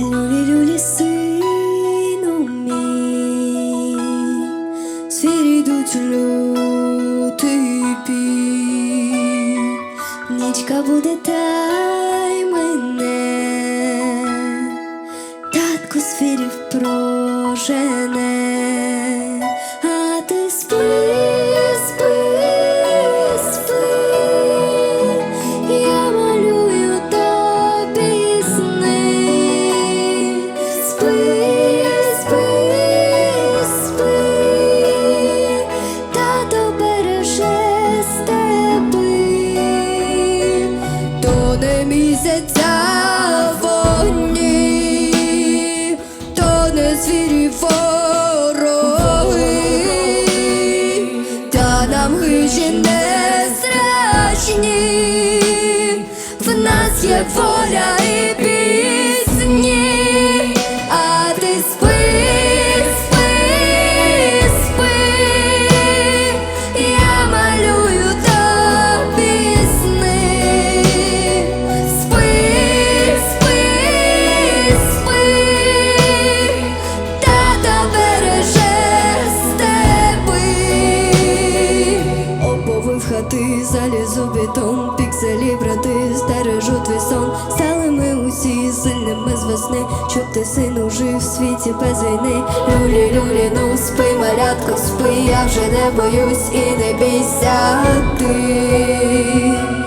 Люлі-люлі, сину мій, звірі йдуть лютий бій. Нічка буде мене, татко звірів прожене, місяця вогні, то не звірі вороги, та нам хижі не страшні, в нас є воля і залізу бетон, пікселі брати, стережу твій сон. Стали ми усі сильними з весни, щоб ти сину жив в світі без війни. Люлі, люлі, ну спи, малятко, спи, я вже не боюсь і не бійся ти.